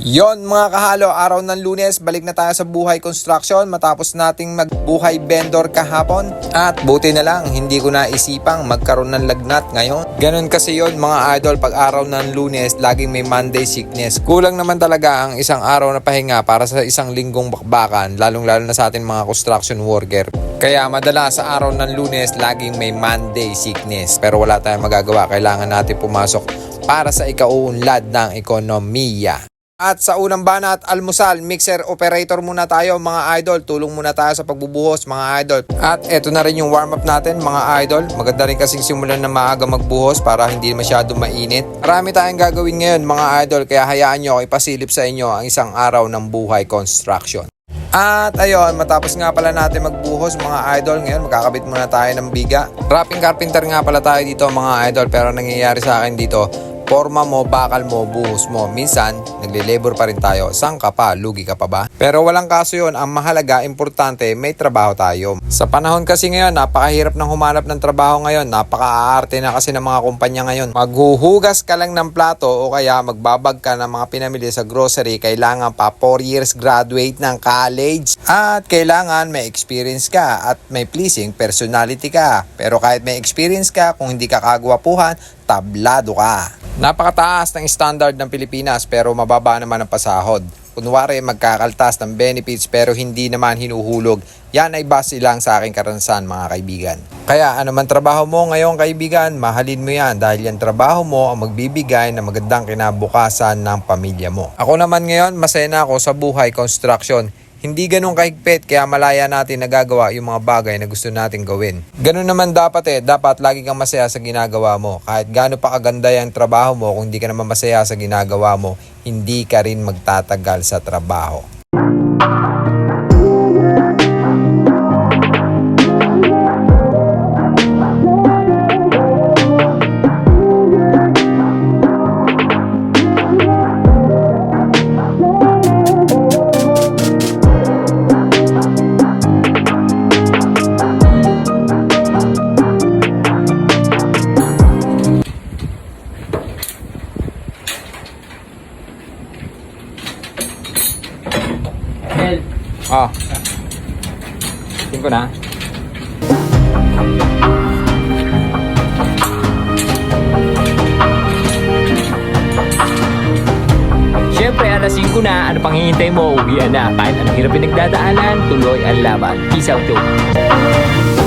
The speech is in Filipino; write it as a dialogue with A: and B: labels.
A: Yon mga kahalo, araw ng lunes, balik na tayo sa buhay construction matapos nating magbuhay vendor kahapon. At buti na lang, hindi ko naisipang magkaroon ng lagnat ngayon. Ganon kasi yon mga idol, pag araw ng lunes, laging may Monday sickness. Kulang naman talaga ang isang araw na pahinga para sa isang linggong bakbakan, lalong lalo na sa ating mga construction worker. Kaya madalas sa araw ng lunes, laging may Monday sickness. Pero wala tayong magagawa, kailangan natin pumasok para sa ikauunlad ng ekonomiya. At sa unang banat, almusal, mixer operator muna tayo mga idol. Tulong muna tayo sa pagbubuhos mga idol. At eto na rin yung warm up natin mga idol. Maganda rin kasing simulan na maaga magbuhos para hindi masyado mainit. Marami tayong gagawin ngayon mga idol kaya hayaan nyo ako ipasilip sa inyo ang isang araw ng buhay construction. At ayun, matapos nga pala natin magbuhos mga idol, ngayon magkakabit muna tayo ng biga. Wrapping carpenter nga pala tayo dito mga idol pero nangyayari sa akin dito, forma mo, bakal mo, buhos mo. Minsan, nagle-labor pa rin tayo. Saan ka pa? Lugi ka pa ba? Pero walang kaso yon Ang mahalaga, importante, may trabaho tayo. Sa panahon kasi ngayon, napakahirap ng humanap ng trabaho ngayon. Napaka-aarte na kasi ng mga kumpanya ngayon. Maghuhugas ka lang ng plato o kaya magbabag ka ng mga pinamili sa grocery, kailangan pa 4 years graduate ng college. At kailangan may experience ka at may pleasing personality ka. Pero kahit may experience ka, kung hindi ka kagwapuhan, tablado ka. Napakataas ng standard ng Pilipinas pero mababa naman ang pasahod. Kunwari magkakaltas ng benefits pero hindi naman hinuhulog. Yan ay base lang sa aking karanasan mga kaibigan. Kaya ano man trabaho mo ngayon kaibigan, mahalin mo yan dahil yan trabaho mo ang magbibigay ng magandang kinabukasan ng pamilya mo. Ako naman ngayon, masaya na ako sa buhay construction. Hindi ganun kahigpit kaya malaya natin nagagawa yung mga bagay na gusto natin gawin. Ganun naman dapat eh, dapat lagi kang masaya sa ginagawa mo. Kahit gaano pa kaganda yung trabaho mo, kung hindi ka naman masaya sa ginagawa mo, hindi ka rin magtatagal sa trabaho.
B: Mel,
A: Ah. Tingin ko na.
B: Siyempre, alas 5 na. Ano pang hihintay mo? Uwian na. Kahit anong hirap pinagdadaanan, tuloy ang laban. Peace out, Joe.